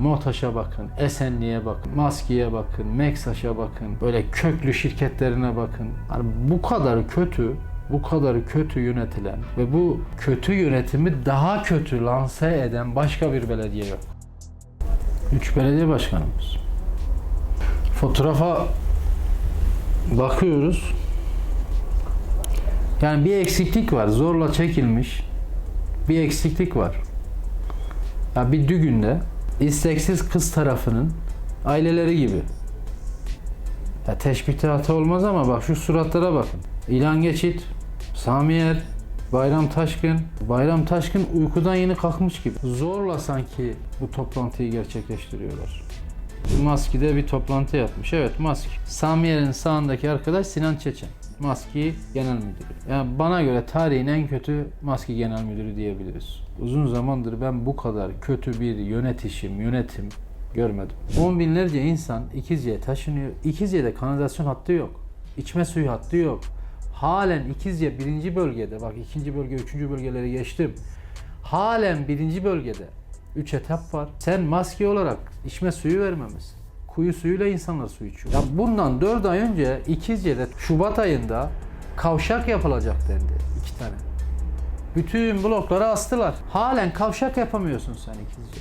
MOTAŞ'a bakın, Esenli'ye bakın, Maski'ye bakın, Meksaş'a bakın, böyle köklü şirketlerine bakın. Hani bu kadar kötü, bu kadar kötü yönetilen ve bu kötü yönetimi daha kötü lanse eden başka bir belediye yok. Üç belediye başkanımız. Fotoğrafa bakıyoruz. Yani bir eksiklik var. Zorla çekilmiş bir eksiklik var. Ya bir düğünde isteksiz kız tarafının aileleri gibi. Ya teşbihte hata olmaz ama bak şu suratlara bakın. İlhan Geçit, Sami Er, Bayram Taşkın. Bayram Taşkın uykudan yeni kalkmış gibi. Zorla sanki bu toplantıyı gerçekleştiriyorlar. Maski'de bir toplantı yapmış. Evet Maski. Sami Er'in sağındaki arkadaş Sinan Çeçen. Maski Genel Müdürü. Yani bana göre tarihin en kötü Maski Genel Müdürü diyebiliriz. Uzun zamandır ben bu kadar kötü bir yönetişim, yönetim görmedim. On binlerce insan İkizce'ye taşınıyor. İkizce'de kanalizasyon hattı yok. İçme suyu hattı yok. Halen İkizce birinci bölgede, bak ikinci bölge, üçüncü bölgeleri geçtim. Halen birinci bölgede 3 etap var. Sen maske olarak içme suyu vermemişsin. Kuyu suyuyla insanlar su içiyor. Ya bundan 4 ay önce İkizce'de Şubat ayında kavşak yapılacak dendi. iki tane. Bütün blokları astılar. Halen kavşak yapamıyorsun sen İkizce.